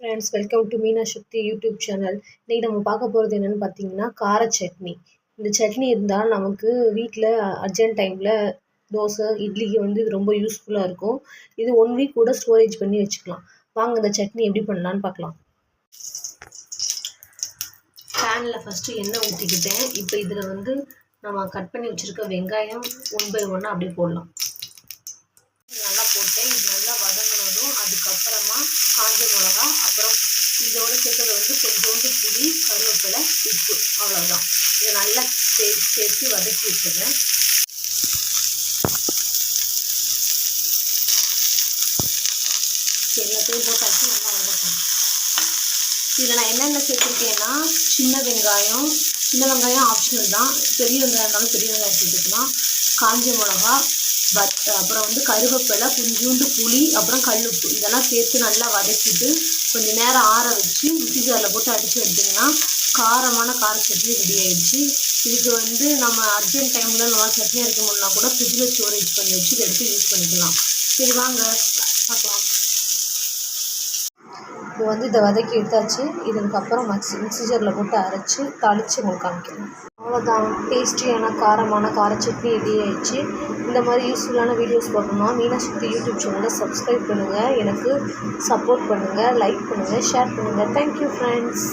Friends welcome to Meena Sakthi YouTube channel இன்றைக்கி நம்ம பார்க்க போகிறது என்னென்னு பார்த்தீங்கன்னா கார சட்னி. இந்த சட்னி இருந்தால் நமக்கு வீட்டில் அர்ஜென்ட் டைமில் தோசை இட்லிக்கு வந்து இது ரொம்ப யூஸ்ஃபுல்லாக இருக்கும். இது ஒன் வீக் கூட ஸ்டோரேஜ் பண்ணி வச்சுக்கலாம். வாங்க இந்த சட்னி எப்படி பண்ணலான்னு பார்க்கலாம். பேனில் ஃபஸ்ட்டு எண்ணெய் ஊற்றிக்கிட்டேன் இப்போ இதில் வந்து நம்ம கட் பண்ணி வச்சுருக்க வெங்காயம் ஒன் பை ஒன்னாக அப்படியே போடலாம் நல்லா போட்டேன் இது நல்லா வதங்கினதும் அதுக்கப்புறமா காஞ்ச மிளகா அப்புறம் இதோட சேர்த்தது வந்து கொஞ்சோண்டு புளி கருவேப்பிலை உப்பு. அவ்வளோதான் இதை நல்லா சே சேர்த்து வதக்கி வச்சுருவேன் எல்லாத்தையும் போட்டாச்சு நல்லா வதக்கணும் இதில் நான் என்னென்ன சேர்த்துருக்கேன்னா சின்ன வெங்காயம் சின்ன வெங்காயம் ஆப்ஷனல் தான். பெரிய வெங்காயம் இருந்தாலும் பெரிய வெங்காயம் சேர்த்துக்கலாம். காஞ்ச மிளகா பட் uh, அப்புறம் வந்து கருவேப்பிலை கொஞ்சோண்டு புளி அப்புறம் கல்லுப்பு. இதெல்லாம் சேர்த்து நல்லா வதக்கிட்டு கொஞ்சம் நேரம் ஆற வச்சு மிக்ஸி ஜாரில் போட்டு அடித்து எடுத்திங்கன்னா காரமான கார சட்னி ரெடி ஆயிடுச்சு. இதுக்கு வந்து நம்ம அர்ஜென்ட் டைமில் நல்லா சட்னி அரைக்க முடியலனா கூட ஃப்ரிட்ஜில் ஸ்டோரேஜ் பண்ணி வச்சு இதை எடுத்து யூஸ் பண்ணிக்கலாம். சரி வாங்க. பார்க்கலாம். இப்போ வந்து இதை வதக்கி எடுத்தாச்சு. இதுக்கப்புறம் மிக்ஸி மிக்ஸி ஜாரில் போட்டு அரைச்சி தாளித்து உங்களுக்கு காமிக்கிறேன். அவ்வளோதான் டேஸ்டியான காரமான கார சட்னி ரெடி ஆயிடுச்சு. இந்த மாதிரி யூஸ்ஃபுல்லான வீடியோஸ் பார்க்கணும்னா மீனா சக்தி யூடியூப் சேனலை சப்ஸ்கிரைப் பண்ணுங்கள் எனக்கு சப்போர்ட் பண்ணுங்கள் லைக் பண்ணுங்கள் ஷேர் பண்ணுங்கள் தேங்க்யூ ஃப்ரெண்ட்ஸ்